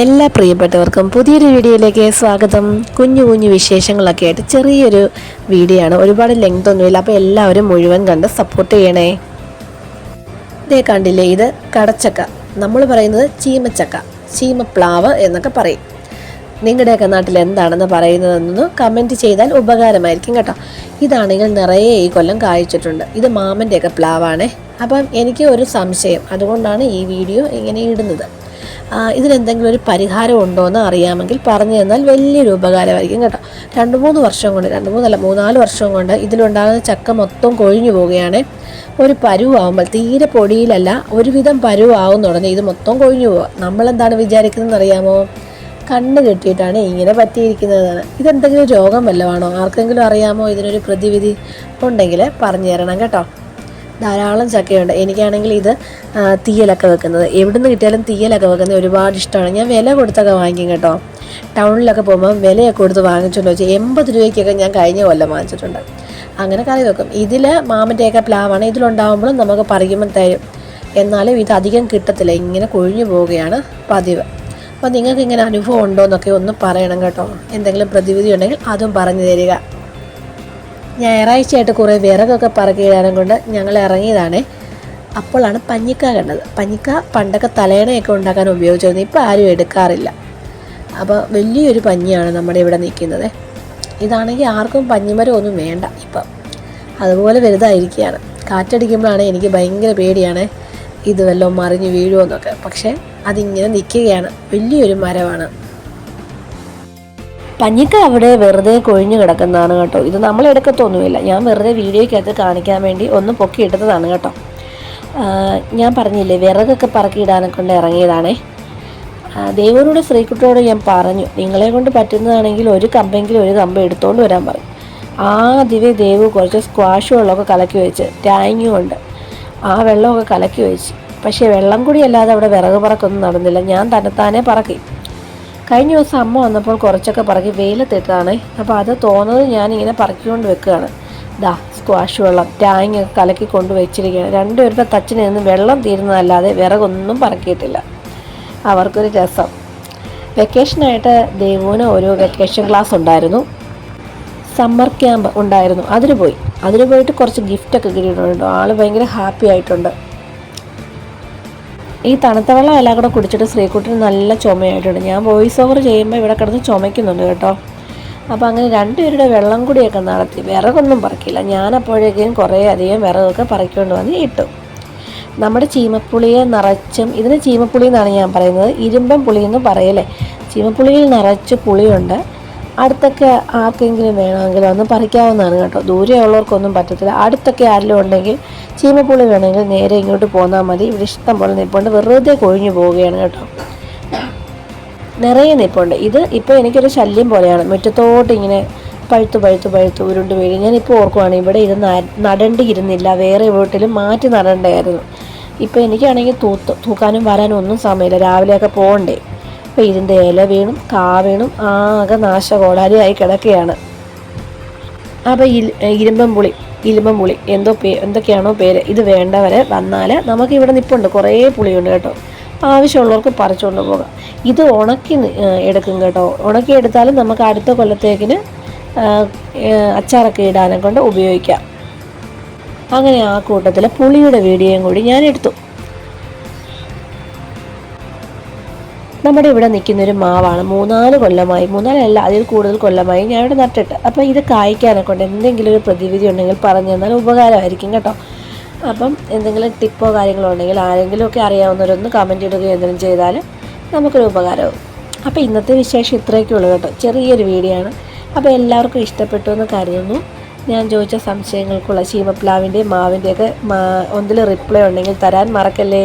എല്ലാ പ്രിയപ്പെട്ടവർക്കും പുതിയൊരു വീഡിയോയിലേക്ക് സ്വാഗതം. കുഞ്ഞു കുഞ്ഞു വിശേഷങ്ങളൊക്കെ ആയിട്ട് ചെറിയൊരു വീഡിയോ ആണ്. ഒരുപാട് ലെങ്ത് ഒന്നുമില്ല. അപ്പോൾ എല്ലാവരും മുഴുവൻ കണ്ട് സപ്പോർട്ട് ചെയ്യണേ. ഇതേ കണ്ടില്ലേ ഇത് കടച്ചക്ക. നമ്മൾ പറയുന്നത് ചീമച്ചക്ക ചീമപ്ലാവ് എന്നൊക്കെ പറയും. നിങ്ങളുടെയൊക്കെ നാട്ടിൽ എന്താണെന്ന് പറയുന്നതെന്ന് കമന്റ് ചെയ്താൽ ഉപകാരമായിരിക്കും കേട്ടോ. ഇതാണെങ്കിൽ നിറയെ ഈ കൊല്ലം കായ്ച്ചിട്ടുണ്ട് ഇത് മാമന്റെയൊക്കെ പ്ലാവാണേ. അപ്പം എനിക്ക് ഒരു സംശയം. അതുകൊണ്ടാണ് ഈ വീഡിയോ ഇങ്ങനെ ഇടുന്നത്. ഇതിനെന്തെങ്കിലും ഒരു പരിഹാരം ഉണ്ടോ എന്ന് അറിയാമെങ്കിൽ പറഞ്ഞു തന്നാൽ വലിയൊരു ഉപകാരമായിരിക്കും കേട്ടോ. രണ്ട് മൂന്ന് വർഷം കൊണ്ട് രണ്ട് മൂന്നല്ല മൂന്നാൽ വർഷം കൊണ്ട് ഇതിലുണ്ടാകുന്ന ചക്ക മൊത്തം കൊഴിഞ്ഞു പോവുകയാണ്. ഒരു പരുവാകുമ്പോൾ തീരെ പൊടിയിലല്ല ഒരുവിധം പരുവാകും തുടങ്ങി ഇത് മൊത്തം കൊഴിഞ്ഞു പോവുക. നമ്മളെന്താണ് വിചാരിക്കുന്നതെന്ന് അറിയാമോ? കണ്ണ് കെട്ടിയിട്ടാണ് ഇങ്ങനെ പറ്റിയിരിക്കുന്നതാണ് ഇതെന്തെങ്കിലും രോഗം വല്ലതാണോ? ആർക്കെങ്കിലും അറിയാമോ ഇതിനൊരു പ്രതിവിധി? ഉണ്ടെങ്കിൽ പറഞ്ഞു തരണം കേട്ടോ. ധാരാളം ചക്കയുണ്ട്. എനിക്കാണെങ്കിൽ ഇത് തീയലൊക്കെ വെക്കുന്നത്. എവിടുന്ന് കിട്ടിയാലും തീയലൊക്കെ വെക്കുന്നത് ഒരുപാട് ഇഷ്ടമാണ്. ഞാൻ വില കൊടുത്തൊക്കെ വാങ്ങിക്കും കേട്ടോ. ടൗണിലൊക്കെ പോകുമ്പോൾ വിലയൊക്കെ കൊടുത്ത് വാങ്ങിച്ചുകൊണ്ട് വെച്ചാൽ എൺപത് രൂപയ്ക്കൊക്കെ ഞാൻ കഴിഞ്ഞ കൊല്ലം വാങ്ങിച്ചിട്ടുണ്ട്. അങ്ങനെ കറി വെക്കും. ഇതിൽ മാമന്റെയൊക്കെ പ്ലാവാണ്. ഇതിലുണ്ടാകുമ്പോഴും നമുക്ക് പറിക്കുമ്പോൾ തരും. എന്നാലും ഇത് അധികം കിട്ടത്തില്ല. ഇങ്ങനെ കൊഴിഞ്ഞു പോവുകയാണ് പതിവ്. അപ്പോൾ നിങ്ങൾക്ക് ഇങ്ങനെ അനുഭവം ഉണ്ടോ എന്നൊക്കെ ഒന്ന് പറയണം കേട്ടോ. എന്തെങ്കിലും പ്രതിവിധി ഉണ്ടെങ്കിൽ അതും പറഞ്ഞു തരിക. ഞായറാഴ്ചയായിട്ട് കുറേ വിറകൊക്കെ പറക്കിയിടാനും കൊണ്ട് ഞങ്ങൾ ഇറങ്ങിയതാണേ. അപ്പോഴാണ് പഞ്ഞിക്ക കണ്ടത്. പഞ്ഞിക്ക പണ്ടൊക്കെ തലേണയൊക്കെ ഉണ്ടാക്കാൻ ഉപയോഗിച്ചിരുന്നു. ഇപ്പോൾ ആരും എടുക്കാറില്ല. അപ്പോൾ വലിയൊരു പഞ്ഞിയാണ് നമ്മുടെ ഇവിടെ നിൽക്കുന്നത്. ഇതാണെങ്കിൽ ആർക്കും പഞ്ഞിമരം ഒന്നും വേണ്ട ഇപ്പം. അതുപോലെ വലുതായിരിക്കുകയാണ്. കാറ്റടിക്കുമ്പോഴാണ് എനിക്ക് ഭയങ്കര പേടിയാണ് ഇത് വല്ലതും മറിഞ്ഞ് വീഴുമെന്നൊക്കെ പക്ഷേ അതിങ്ങനെ നിൽക്കുകയാണ്. വലിയൊരു മരമാണ്. പഞ്ഞിക്ക അവിടെ വെറുതെ കൊഴിഞ്ഞു കിടക്കുന്നതാണ് കേട്ടോ. ഇത് നമ്മൾ എടുക്കത്തൊന്നുമില്ല ഞാൻ വെറുതെ വീഡിയോയ്ക്കകത്ത് കാണിക്കാൻ വേണ്ടി ഒന്ന് പൊക്കി ഇട്ടതാണ് കേട്ടോ. ഞാൻ പറഞ്ഞില്ലേ വിറകൊക്കെ പറക്കിയിടാനെ കൊണ്ട് ഇറങ്ങിയതാണേ. ദേവനോട് ശ്രീകുട്ടിയോട് ഞാൻ പറഞ്ഞു നിങ്ങളെ കൊണ്ട് പറ്റുന്നതാണെങ്കിൽ ഒരു കമ്പെങ്കിലും ഒരു കമ്പ് എടുത്തുകൊണ്ട് വരാൻ പറഞ്ഞു ആദ്യമേ ദേവു കുറച്ച് സ്ക്വാഷ് വെള്ളമൊക്കെ കലക്കി വെച്ച് ടാങ്ങും ഉണ്ട് ആ വെള്ളമൊക്കെ കലക്കി വെച്ച്. പക്ഷേ വെള്ളം കൂടി അല്ലാതെ അവിടെ വിറക് പറക്കൊന്നും നടന്നില്ല. ഞാൻ തന്നെത്താനെ പറക്കി. കഴിഞ്ഞ ദിവസം അമ്മ വന്നപ്പോൾ കുറച്ചൊക്കെ പറക്കി വെയിലത്തിട്ടതാണ് അപ്പോൾ അത് തോന്നുന്നത് ഞാനിങ്ങനെ പറക്കിക്കൊണ്ട് വെക്കുകയാണ്. ദാ സ്ക്വാഷ് വെള്ളം ടാങ് ഒക്കെ കലക്കി കൊണ്ട് വെച്ചിരിക്കുകയാണ്. രണ്ടുപേരുടെ തച്ചിന് നിന്ന് വെള്ളം തീരുന്നതല്ലാതെ വിറകൊന്നും പറക്കിയിട്ടില്ല. അവർക്കൊരു രസം. വെക്കേഷനായിട്ട് ദേവുവിന് ഒരു വെക്കേഷൻ ക്ലാസ് ഉണ്ടായിരുന്നു. സമ്മർ ക്യാമ്പ് ഉണ്ടായിരുന്നു. അതിന് പോയി. അതിന് പോയിട്ട് കുറച്ച് ഗിഫ്റ്റൊക്കെ കിട്ടിയിട്ടുണ്ട്. ആൾ ഭയങ്കര ഹാപ്പി ആയിട്ടുണ്ട്. ഈ തണുത്ത വെള്ളം എല്ലാം കൂടെ കുടിച്ചിട്ട് ശ്രീകുട്ടിന് നല്ല ചുമയായിട്ടുണ്ട്. ഞാൻ വോയിസ് ഓവർ ചെയ്യുമ്പോൾ ഇവിടെ കിടന്ന് ചുമയ്ക്കുന്നുണ്ട് കേട്ടോ. അപ്പോൾ അങ്ങനെ രണ്ടുപേരുടെ വെള്ളം കൂടിയൊക്കെ നടത്തി. വിറകൊന്നും പറക്കില്ല. ഞാൻ അപ്പോഴേക്കും കുറേ അധികം വിറകൊക്കെ പറിക്കൊണ്ട് വന്ന് ഇട്ടു. നമ്മുടെ ചീമപ്പുളിയെ നിറച്ചും ഇതിന് ചീമപ്പുളി എന്നാണ് ഞാൻ പറയുന്നത് ഇരുമ്പൻ പുളി എന്ന് പറയലേ ചീമപ്പുളിയിൽ നിറച്ച് പുളിയുണ്ട്. അടുത്തൊക്കെ ആർക്കെങ്കിലും വേണമെങ്കിൽ ഒന്ന് പറിക്കാവുന്നതാണ് കേട്ടോ. ദൂരെയുള്ളവർക്കൊന്നും പറ്റത്തില്ല. അടുത്തൊക്കെ ആരെങ്കിലും ഉണ്ടെങ്കിൽ ചീമപ്പുളി വേണമെങ്കിൽ നേരെ ഇങ്ങോട്ട് പോന്നാൽ മതി. ഇവിടെ ഇഷ്ടം പോലെ നിൽപ്പുണ്ട് വെറുതെ കൊഴിഞ്ഞു പോവുകയാണ് കേട്ടോ. നിറയെ നിൽപ്പുണ്ട് ഇത് ഇപ്പോൾ എനിക്കൊരു ശല്യം പോലെയാണ്. മുറ്റത്തോട്ട് ഇങ്ങനെ പഴുത്ത് പഴുത്ത് പഴുത്ത് ഉരുണ്ട് വീഴും. ഞാനിപ്പോൾ ഓർക്കുവാണ് ഇവിടെ ഇത് നടണ്ടിയിരുന്നില്ല. വേറെ വീട്ടിലും മാറ്റി നടണ്ടായിരുന്നു ഇപ്പോൾ എനിക്കാണെങ്കിൽ തൂത്ത് തൂക്കാനും വരാനും ഒന്നും സമയമില്ല. രാവിലെയൊക്കെ പോകണ്ടേ. അപ്പോൾ ഇതിന്റെ ഇല വീണും കാ ആകെ നാശകോടാലിയായി കിടക്കുകയാണ്. അപ്പോൾ ഇരുമ്പം പുളി ഇരുമ്പം പുളി എന്തോ പേ എന്തൊക്കെയാണോ പേര്? ഇത് വേണ്ടവരെ വന്നാൽ നമുക്ക് ഇവിടെ നിൽപ്പുണ്ട് കുറേ പുളിയുണ്ട് കേട്ടോ. ആവശ്യമുള്ളവർക്ക് പറിച്ചുകൊണ്ട് പോകാം. ഇത് ഉണക്കി എടുക്കും കേട്ടോ. ഉണക്കി എടുത്താലും നമുക്ക് അടുത്ത കൊല്ലത്തേക്കിന് അച്ചാറൊക്കെ ഇടാനെ കൊണ്ട് ഉപയോഗിക്കാം. അങ്ങനെ ആ കൂട്ടത്തിൽ പുളിയുടെ വീഡിയോയും കൂടി ഞാൻ എടുത്തു. നമ്മുടെ ഇവിടെ നിൽക്കുന്ന ഒരു മാവാണ്. മൂന്നാൽ കൊല്ലമായി. മൂന്നാലല്ല അതിൽ കൂടുതൽ കൊല്ലമായി ഞാൻ ഇവിടെ നട്ടിട്ട്. അപ്പോൾ ഇത് കായ്ക്കാനെ കൊണ്ട് എന്തെങ്കിലും ഒരു പ്രതിവിധി ഉണ്ടെങ്കിൽ പറഞ്ഞു തന്നാൽ ഉപകാരമായിരിക്കും കേട്ടോ. അപ്പം എന്തെങ്കിലും ടിപ്പോ കാര്യങ്ങളോ ഉണ്ടെങ്കിൽ ആരെങ്കിലുമൊക്കെ അറിയാവുന്നവരൊന്ന് കമന്റ് ഇടുകയോ എന്തെങ്കിലും ചെയ്താൽ നമുക്കൊരു ഉപകാരമാവും. അപ്പോൾ ഇന്നത്തെ വിശേഷം ഇത്രയൊക്കെ ഉള്ളൂ കേട്ടോ. ചെറിയൊരു വീഡിയോ ആണ്. അപ്പോൾ എല്ലാവർക്കും ഇഷ്ടപ്പെട്ടു എന്ന് കരുതുന്നു. ഞാൻ ചോദിച്ച സംശയങ്ങൾക്കുള്ള ചീമപ്ലാവിന്റെയും മാവിന്റെയൊക്കെ ഒന്നിൽ റിപ്ലൈ ഉണ്ടെങ്കിൽ തരാൻ മറക്കല്ലേ?